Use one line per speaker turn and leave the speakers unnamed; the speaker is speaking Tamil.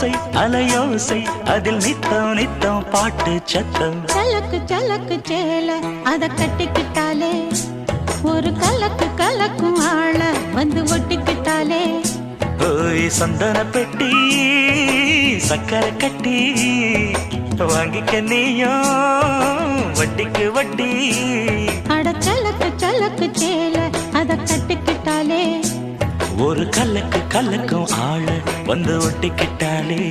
ஓசை அலையோசை அதில் நித்தம் நித்தம் பாட்டு சத்தம்.
சலக்கு சலக்கு சேல அத கட்டிக்கிட்டாலே. ஒரு கலக்கு கலக்கும் ஆள வந்து ஒட்டிக்கிட்டாலே.
ஓய் சந்தன பெட்டி சக்கரை கட்டி வாங்கிக்க நீயும் வட்டிக்கு வட்டி.
அட சலக்கு சலக்கு சேல அத கட்டிக்கிட்டாலே.
ஒரு கல்லுக்கு கல்லுக்கும் ஆள வந்து ஒட்டிக்கிட்டாலே